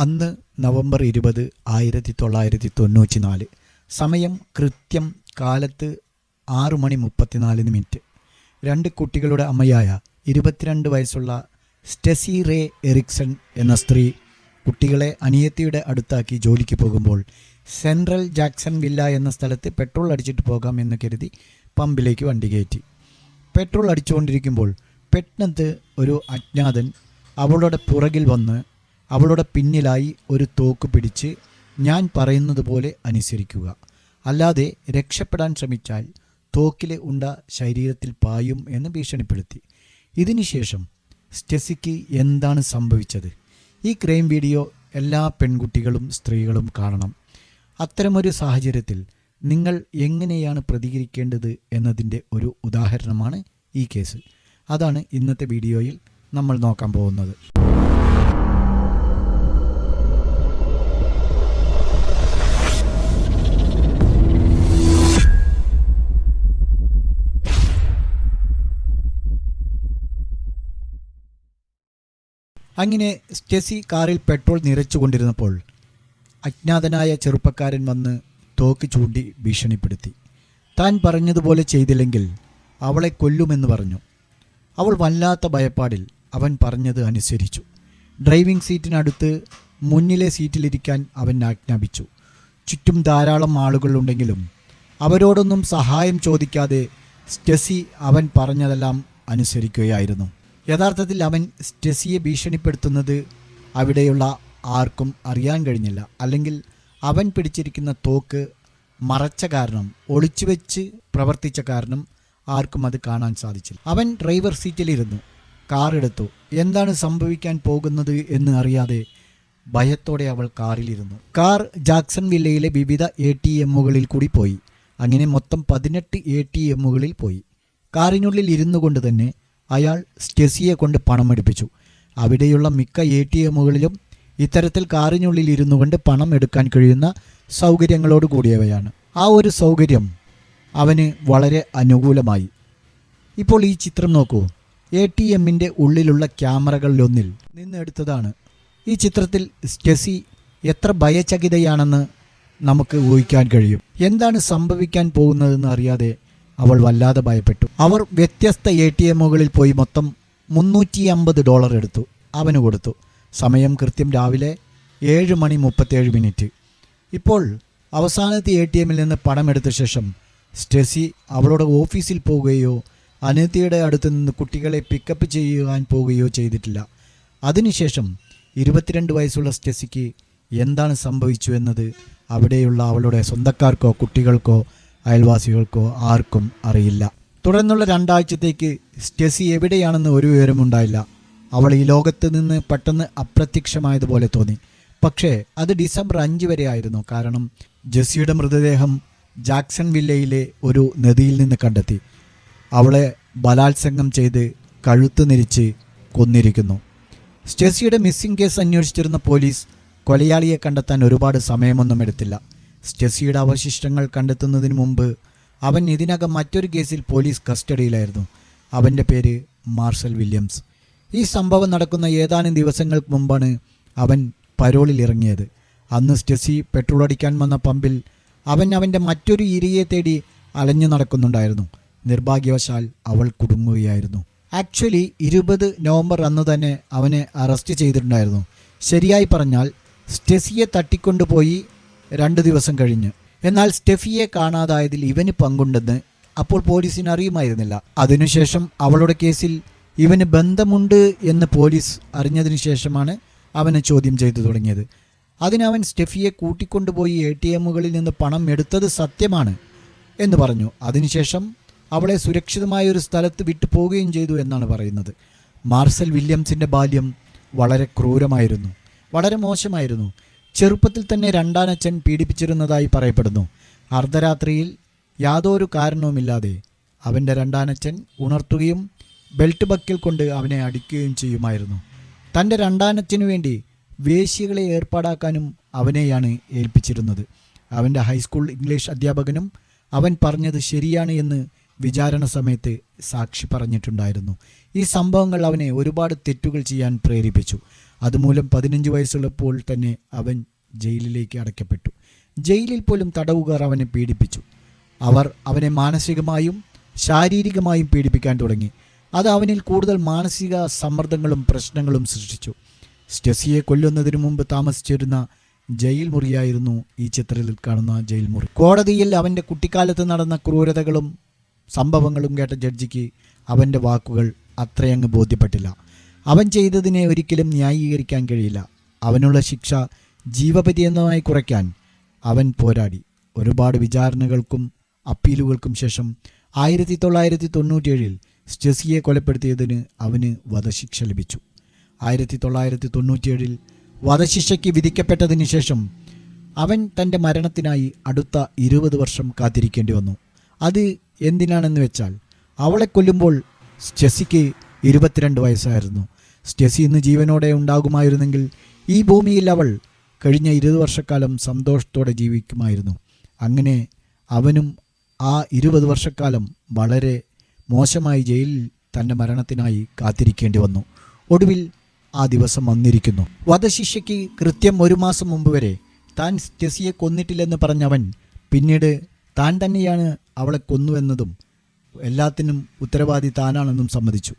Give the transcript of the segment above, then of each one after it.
അന്ന് നവംബർ ഇരുപത് ആയിരത്തി തൊള്ളായിരത്തി തൊണ്ണൂറ്റി നാല് സമയം കൃത്യം കാലത്ത് ആറു മണി മുപ്പത്തിനാല് മിനിറ്റ്. രണ്ട് കുട്ടികളുടെ അമ്മയായ ഇരുപത്തിരണ്ട് വയസ്സുള്ള സ്റ്റെസി റേ എറിക്സൺ എന്ന സ്ത്രീ കുട്ടികളെ അനിയത്തിയുടെ അടുത്താക്കി ജോലിക്ക് പോകുമ്പോൾ സെൻട്രൽ ജാക്സൺ വില്ല എന്ന സ്ഥലത്ത് പെട്രോൾ അടിച്ചിട്ട് പോകാം എന്ന് കരുതി പമ്പിലേക്ക് വണ്ടി കയറ്റി. പെട്രോൾ അടിച്ചുകൊണ്ടിരിക്കുമ്പോൾ പെട്ടെന്ന് ഒരു അജ്ഞാതൻ അവളുടെ പുറകിൽ വന്ന് അവളുടെ പിന്നിലായി ഒരു തോക്ക് പിടിച്ച് ഞാൻ പറയുന്നത് പോലെ അനുസരിക്കുക. അല്ലാതെ രക്ഷപ്പെടാൻ ശ്രമിച്ചാൽ തോക്കിലെ ഉണ്ട ശരീരത്തിൽ പായും എന്ന് ഭീഷണിപ്പെടുത്തി. ഇതിനുശേഷം സ്റ്റെസിക്ക് എന്താണ് സംഭവിച്ചത്? ഈ ക്രൈം വീഡിയോ എല്ലാ പെൺകുട്ടികളും സ്ത്രീകളും കാണണം. അത്തരമൊരു സാഹചര്യത്തിൽ നിങ്ങൾ എങ്ങനെയാണ് പ്രതികരിക്കേണ്ടത് എന്നതിന്റെ ഒരു ഉദാഹരണമാണ് ഈ കേസ് അതാണ് ഇന്നത്തെ വീഡിയോയിൽ നമ്മൾ നോക്കാൻ പോകുന്നത്. അങ്ങനെ സ്റ്റെസി കാറിൽ പെട്രോൾ നിറച്ചുകൊണ്ടിരുന്നപ്പോൾ അജ്ഞാതനായ ചെറുപ്പക്കാരൻ വന്ന് തോക്ക് ചൂണ്ടി ഭീഷണിപ്പെടുത്തി. താൻ പറഞ്ഞതുപോലെ ചെയ്തില്ലെങ്കിൽ അവളെ കൊല്ലുമെന്ന് പറഞ്ഞു. അവൾ വല്ലാത്ത ഭയപ്പാടിൽ അവൻ പറഞ്ഞത് അനുസരിച്ചു. ഡ്രൈവിംഗ് സീറ്റിനടുത്ത് മുന്നിലെ സീറ്റിലിരിക്കാൻ അവൻ ആജ്ഞാപിച്ചു. ചുറ്റും ധാരാളം ആളുകളുണ്ടെങ്കിലും അവരോടൊന്നും സഹായം ചോദിക്കാതെ സ്റ്റെസി അവൻ പറഞ്ഞതെല്ലാം അനുസരിക്കുകയായിരുന്നു. യഥാർത്ഥത്തിൽ അവൻ സ്റ്റെസിയെ ഭീഷണിപ്പെടുത്തുന്നത് അവിടെയുള്ള ആർക്കും അറിയാൻ കഴിഞ്ഞില്ല. അല്ലെങ്കിൽ അവൻ പിടിച്ചിരിക്കുന്ന തോക്ക് മറച്ച കാരണം ഒളിച്ചുവെച്ച് പ്രവർത്തിച്ച കാരണം ആർക്കും അത് കാണാൻ സാധിച്ചില്ല. അവൻ ഡ്രൈവർ സീറ്റിലിരുന്നു കാർ എടുത്തു. എന്താണ് സംഭവിക്കാൻ പോകുന്നത് എന്ന് അറിയാതെ ഭയത്തോടെ അവൾ കാറിലിരുന്നു. കാർ ജാക്സൺ വില്ലയിലെ വിവിധ എ ടി എമ്മുകളിൽ കൂടി പോയി. അങ്ങനെ മൊത്തം പതിനെട്ട് എ ടി എമ്മുകളിൽ പോയി. കാറിനുള്ളിൽ ഇരുന്നു കൊണ്ട് തന്നെ അയാൾ സ്റ്റെസിയെ കൊണ്ട് പണം എടുപ്പിച്ചു. അവിടെയുള്ള മിക്ക എ ടി എമ്മുകളിലും ഇത്തരത്തിൽ കാറിനുള്ളിൽ ഇരുന്നു കൊണ്ട് പണം എടുക്കാൻ കഴിയുന്ന സൗകര്യങ്ങളോട് കൂടിയവയാണ്. ആ ഒരു സൗകര്യം അവന് വളരെ അനുകൂലമായി. ഇപ്പോൾ ഈ ചിത്രം നോക്കൂ. എ ടി എമ്മിന്റെ ഉള്ളിലുള്ള ക്യാമറകളിലൊന്നിൽ നിന്നെടുത്തതാണ് ഈ ചിത്രത്തിൽ സ്റ്റെസി എത്ര ഭയചകിതയാണെന്ന് നമുക്ക് ഊഹിക്കാൻ കഴിയും. എന്താണ് സംഭവിക്കാൻ പോകുന്നതെന്ന് അറിയാതെ അവൾ വല്ലാതെ ഭയപ്പെട്ടു. അവർ വ്യത്യസ്ത എ ടി എമ്മുകളിൽ പോയി മൊത്തം മുന്നൂറ്റി അമ്പത് ഡോളർ എടുത്തു. അവന് കൊടുത്തു. സമയം കൃത്യം രാവിലെ ഏഴ് മണി മുപ്പത്തേഴ് മിനിറ്റ്. ഇപ്പോൾ അവസാനത്തെ എ ടി എമ്മിൽ നിന്ന് പണമെടുത്ത ശേഷം സ്റ്റെസി അവളുടെ ഓഫീസിൽ പോവുകയോ അനിത്യയുടെ അടുത്ത് നിന്ന് കുട്ടികളെ പിക്കപ്പ് ചെയ്യുവാൻ പോവുകയോ ചെയ്തിട്ടില്ല. അതിനുശേഷം ഇരുപത്തിരണ്ട് വയസ്സുള്ള സ്റ്റെസിക്ക് എന്താണ് സംഭവിച്ചു എന്നത് അവിടെയുള്ള അവളുടെ സ്വന്തക്കാർക്കോ കുട്ടികൾക്കോ അയൽവാസികൾക്കോ ആർക്കും അറിയില്ല. തുടർന്നുള്ള രണ്ടാഴ്ചത്തേക്ക് സ്റ്റെസി എവിടെയാണെന്ന് ഒരു വിവരമുണ്ടായില്ല അവൾ ഈ ലോകത്ത് നിന്ന് പെട്ടെന്ന് അപ്രത്യക്ഷമായതുപോലെ തോന്നി. പക്ഷേ അത് ഡിസംബർ അഞ്ച് വരെ ആയിരുന്നു. കാരണം ജെസ്സിയുടെ മൃതദേഹം ജാക്സൺ വില്ലയിലെ ഒരു നദിയിൽ നിന്ന് കണ്ടെത്തി. അവളെ ബലാത്സംഗം ചെയ്ത് കഴുത്ത് നിരിച്ച് കൊന്നിരിക്കുന്നു. സ്റ്റെസിയുടെ മിസ്സിംഗ് കേസ് അന്വേഷിച്ചിരുന്ന പോലീസ് കൊലയാളിയെ കണ്ടെത്താൻ ഒരുപാട് സമയമൊന്നും എടുത്തില്ല. സ്റ്റെസിയുടെ അവശിഷ്ടങ്ങൾ കണ്ടെത്തുന്നതിന് മുമ്പ് അവൻ ഇതിനകം മറ്റൊരു കേസിൽ പോലീസ് കസ്റ്റഡിയിലായിരുന്നു. അവന്റെ പേര് മാർഷൽ വില്യംസ്. ഈ സംഭവം നടക്കുന്ന ഏതാനും ദിവസങ്ങൾക്ക് മുമ്പാണ് അവൻ പരോളിൽ ഇറങ്ങിയത്. അന്ന് സ്റ്റെസി പെട്രോൾ അടിക്കാൻ വന്ന പമ്പിൽ അവൻ അവന്റെ മറ്റൊരു ഇരയെ തേടി അലഞ്ഞു നടക്കുന്നുണ്ടായിരുന്നു. നിർഭാഗ്യവശാൽ അവൾ കുടുങ്ങുകയായിരുന്നു. ആക്ച്വലി ഇരുപത് നവംബർ അന്ന് തന്നെ അവനെ അറസ്റ്റ് ചെയ്തിട്ടുണ്ടായിരുന്നു. ശരിയായി പറഞ്ഞാൽ സ്റ്റെസിയെ തട്ടിക്കൊണ്ടുപോയി രണ്ട് ദിവസം കഴിഞ്ഞ്. എന്നാൽ സ്റ്റെഫിയെ കാണാതായതിൽ ഇവന് പങ്കുണ്ടെന്ന് അപ്പോൾ പോലീസിന് അറിയുമായിരുന്നില്ല. അതിനുശേഷം അവളുടെ കേസിൽ ഇവന് ബന്ധമുണ്ട് എന്ന് പോലീസ് അറിഞ്ഞതിനു ശേഷമാണ് അവനെ ചോദ്യം ചെയ്തു തുടങ്ങിയത്. അതിനവൻ സ്റ്റെഫിയെ കൂട്ടിക്കൊണ്ടുപോയി എ ടി എമ്മുകളിൽ നിന്ന് പണം എടുത്തത് സത്യമാണ് എന്ന് പറഞ്ഞു. അതിനുശേഷം അവളെ സുരക്ഷിതമായ ഒരു സ്ഥലത്ത് വിട്ടു പോവുകയും ചെയ്തു എന്നാണ് പറയുന്നത്. മാർസൽ വില്യംസിന്റെ ബാല്യം വളരെ ക്രൂരമായിരുന്നു. വളരെ മോശമായിരുന്നു. ചെറുപ്പത്തിൽ തന്നെ രണ്ടാനച്ഛൻ പീഡിപ്പിച്ചിരുന്നതായി പറയപ്പെടുന്നു. അർദ്ധരാത്രിയിൽ യാതൊരു കാരണവുമില്ലാതെ അവന്റെ രണ്ടാനച്ഛൻ ഉണർത്തുകയും ബെൽറ്റ് ബക്കിൽ കൊണ്ട് അവനെ അടിക്കുകയും ചെയ്യുമായിരുന്നു. തന്റെ രണ്ടാനച്ഛനു വേണ്ടി വേശ്യകളെ ഏർപ്പാടാക്കാനും അവനെയാണ് ഏൽപ്പിച്ചിരുന്നത്. അവന്റെ ഹൈസ്കൂൾ ഇംഗ്ലീഷ് അധ്യാപകനും അവൻ പറഞ്ഞത് ശരിയാണ് എന്ന് വിചാരണ സമയത്ത് സാക്ഷി പറഞ്ഞിട്ടുണ്ടായിരുന്നു. ഈ സംഭവങ്ങൾ അവനെ ഒരുപാട് തെറ്റുകൾ ചെയ്യാൻ പ്രേരിപ്പിച്ചു. അതുമൂലം പതിനഞ്ച് വയസ്സുള്ളപ്പോൾ തന്നെ അവൻ ജയിലിലേക്ക് അടയ്ക്കപ്പെട്ടു. ജയിലിൽ പോലും തടവുകാർ അവനെ പീഡിപ്പിച്ചു. അവർ അവനെ മാനസികമായും ശാരീരികമായും പീഡിപ്പിക്കാൻ തുടങ്ങി. അത് അവനിൽ കൂടുതൽ മാനസിക സമ്മർദ്ദങ്ങളും പ്രശ്നങ്ങളും സൃഷ്ടിച്ചു. സ്റ്റെസിയെ കൊല്ലുന്നതിനു മുമ്പ് താമസിച്ചിരുന്ന ജയിൽ മുറിയായിരുന്നു ഈ ചിത്രത്തിൽ കാണുന്ന ജയിൽ മുറി. കോടതിയിൽ അവന്റെ കുട്ടിക്കാലത്ത് നടന്ന ക്രൂരതകളും സംഭവങ്ങളും കേട്ട ജഡ്ജിക്ക് അവന്റെ വാക്കുകൾ അത്രയങ്ങ് ബോധ്യപ്പെട്ടില്ല. അവൻ ചെയ്തതിനെ ഒരിക്കലും ന്യായീകരിക്കാൻ കഴിയില്ല. അവനുള്ള ശിക്ഷ ജീവപര്യന്തമായി കുറയ്ക്കാൻ അവൻ പോരാടി. ഒരുപാട് വിചാരണകൾക്കും അപ്പീലുകൾക്കും ശേഷം ആയിരത്തി തൊള്ളായിരത്തി തൊണ്ണൂറ്റിയേഴിൽ സ്റ്റെസിയെ കൊലപ്പെടുത്തിയതിന് അവന് വധശിക്ഷ ലഭിച്ചു. ആയിരത്തി തൊള്ളായിരത്തി തൊണ്ണൂറ്റിയേഴിൽ വധശിക്ഷയ്ക്ക് വിധിക്കപ്പെട്ടതിന് ശേഷം അവൻ തന്റെ മരണത്തിനായി അടുത്ത ഇരുപത് വർഷം കാത്തിരിക്കേണ്ടി വന്നു. അത് എന്തിനാണെന്ന് വെച്ചാൽ അവളെ കൊല്ലുമ്പോൾ സ്റ്റെസിക്ക് ഇരുപത്തിരണ്ട് വയസ്സായിരുന്നു. സ്റ്റെസി ഇന്ന് ജീവനോടെ ഉണ്ടാകുമായിരുന്നെങ്കിൽ ഈ ഭൂമിയിൽ അവൾ കഴിഞ്ഞ ഇരുപത് വർഷക്കാലം സന്തോഷത്തോടെ ജീവിക്കുമായിരുന്നു. അങ്ങനെ അവനും ആ ഇരുപത് വർഷക്കാലം വളരെ മോശമായി ജയിലിൽ തന്റെ മരണത്തിനായി കാത്തിരിക്കേണ്ടി വന്നു. ഒടുവിൽ ആ ദിവസം വന്നിരിക്കുന്നു. വധശിക്ഷയ്ക്ക് കൃത്യം ഒരു മാസം മുമ്പ് വരെ താൻ സ്റ്റെസിയെ കൊന്നിട്ടില്ലെന്ന് പറഞ്ഞവൻ പിന്നീട് താൻ തന്നെയാണ് അവളെ കൊന്നുവെന്നതും എല്ലാത്തിനും ഉത്തരവാദി താനാണെന്നും സമ്മതിച്ചു.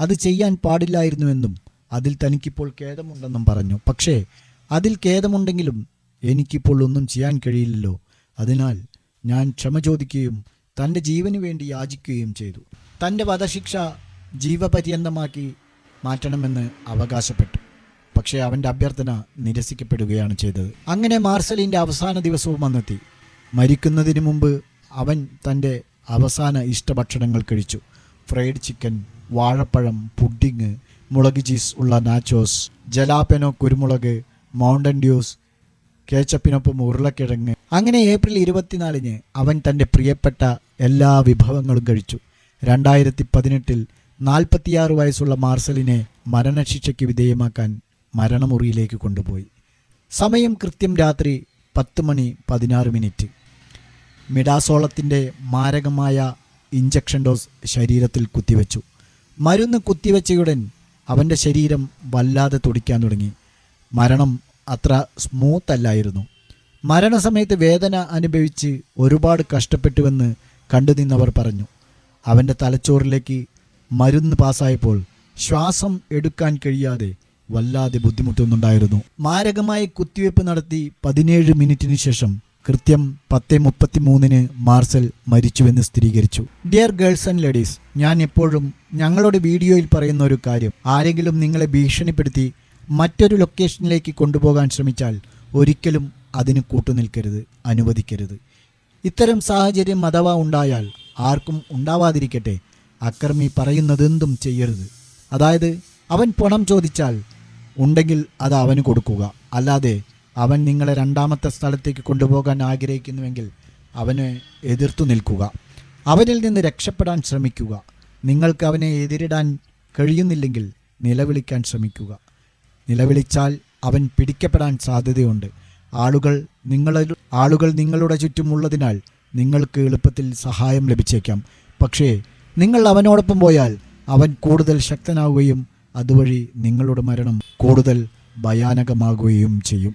അത് ചെയ്യാൻ പാടില്ലായിരുന്നുവെന്നും അതിൽ തനിക്കിപ്പോൾ ഖേദമുണ്ടെന്നും പറഞ്ഞു. പക്ഷേ അതിൽ ഖേദമുണ്ടെങ്കിലും എനിക്കിപ്പോൾ ഒന്നും ചെയ്യാൻ കഴിയില്ലല്ലോ. അതിനാൽ ഞാൻ ക്ഷമ ചോദിക്കുകയും തന്റെ ജീവന് വേണ്ടി യാചിക്കുകയും ചെയ്തു. തന്റെ വധശിക്ഷ ജീവപര്യന്തമാക്കി മാറ്റണമെന്ന് അവകാശപ്പെട്ടു. പക്ഷേ അവന്റെ അഭ്യർത്ഥന നിരസിക്കപ്പെടുകയാണ് ചെയ്തത്. അങ്ങനെ മാർസലിന്റെ അവസാന ദിവസവും വന്നെത്തി മരിക്കുന്നതിന് മുമ്പ് അവൻ തന്റെ അവസാന ഇഷ്ടഭക്ഷണങ്ങൾ കഴിച്ചു. ഫ്രൈഡ് ചിക്കൻ വാഴപ്പഴം പുഡിങ് മുളക് ചീസ് ഉള്ള നാച്ചോസ് ജലാപ്പനോ കുരുമുളക് മൗണ്ടൻ ഡ്യൂസ് കേച്ചപ്പിനൊപ്പം ഉരുളക്കിഴങ്ങ്. അങ്ങനെ ഏപ്രിൽ ഇരുപത്തിനാലിന് അവൻ തന്റെ പ്രിയപ്പെട്ട എല്ലാ വിഭവങ്ങളും കഴിച്ചു. രണ്ടായിരത്തി പതിനെട്ടിൽ നാൽപ്പത്തിയാറ് വയസ്സുള്ള മാർസലിനെ മരണശിക്ഷയ്ക്ക് വിധേയമാക്കാൻ മരണമുറിയിലേക്ക് കൊണ്ടുപോയി. സമയം കൃത്യം രാത്രി പത്ത് മണി പതിനാറ് മിനിറ്റ്. മിഡാസോളത്തിന്റെ മാരകമായ ഇഞ്ചക്ഷൻ ഡോസ് ശരീരത്തിൽ കുത്തിവെച്ചു. മരുന്ന് കുത്തിവെച്ചയുടൻ അവന്റെ ശരീരം വല്ലാതെ തുടിക്കാൻ തുടങ്ങി. മരണം അത്ര സ്മൂത്ത് അല്ലായിരുന്നു മരണസമയത്ത് വേദന അനുഭവിച്ച് ഒരുപാട് കഷ്ടപ്പെട്ടുവെന്ന് കണ്ടു നിന്നവർ പറഞ്ഞു. അവന്റെ തലച്ചോറിലേക്ക് മരുന്ന് പാസ്സായപ്പോൾ ശ്വാസം എടുക്കാൻ കഴിയാതെ വല്ലാതെ ബുദ്ധിമുട്ടുന്നുണ്ടായിരുന്നു. മാരകമായി കുത്തിവയ്പ് നടത്തി പതിനേഴ് മിനിറ്റിന് ശേഷം കൃത്യം പത്ത് മുപ്പത്തി മൂന്നിന് മാർസൽ മരിച്ചുവെന്ന് സ്ഥിരീകരിച്ചു. ഡിയർ ഗേൾസ് ആൻഡ് ലേഡീസ് ഞാൻ എപ്പോഴും ഞങ്ങളുടെ വീഡിയോയിൽ പറയുന്ന ഒരു കാര്യം. ആരെങ്കിലും നിങ്ങളെ ഭീഷണിപ്പെടുത്തി മറ്റൊരു ലൊക്കേഷനിലേക്ക് കൊണ്ടുപോകാൻ ശ്രമിച്ചാൽ ഒരിക്കലും അതിന് കൂട്ടുനിൽക്കരുത് അനുവദിക്കരുത്. ഇത്തരം സാഹചര്യം അഥവാ ഉണ്ടായാൽ ആർക്കും ഉണ്ടാവാതിരിക്കട്ടെ. അക്രമി പറയുന്നതെന്തും ചെയ്യരുത്. അതായത് അവൻ പണം ചോദിച്ചാൽ ഉണ്ടെങ്കിൽ അത് അവന് കൊടുക്കുക. അല്ലാതെ അവൻ നിങ്ങളെ രണ്ടാമത്തെ സ്ഥലത്തേക്ക് കൊണ്ടുപോകാൻ ആഗ്രഹിക്കുന്നുവെങ്കിൽ അവനെ എതിർത്തു നിൽക്കുക. അവനിൽ നിന്ന് രക്ഷപ്പെടാൻ ശ്രമിക്കുക. നിങ്ങൾക്ക് അവനെ എതിരിടാൻ കഴിയുന്നില്ലെങ്കിൽ നിലവിളിക്കാൻ ശ്രമിക്കുക. നിലവിളിച്ചാൽ അവൻ പിടിക്കപ്പെടാൻ സാധ്യതയുണ്ട്. ആളുകൾ നിങ്ങളെ ആളുകൾ നിങ്ങളുടെ ചുറ്റുമുള്ളതിനാൽ നിങ്ങൾക്ക് എളുപ്പത്തിൽ സഹായം ലഭിച്ചേക്കാം. പക്ഷേ നിങ്ങൾ അവനോടൊപ്പം പോയാൽ അവൻ കൂടുതൽ ശക്തനാവുകയും അതുവഴി നിങ്ങളുടെ മരണം കൂടുതൽ ഭയാനകമാകുകയും ചെയ്യും.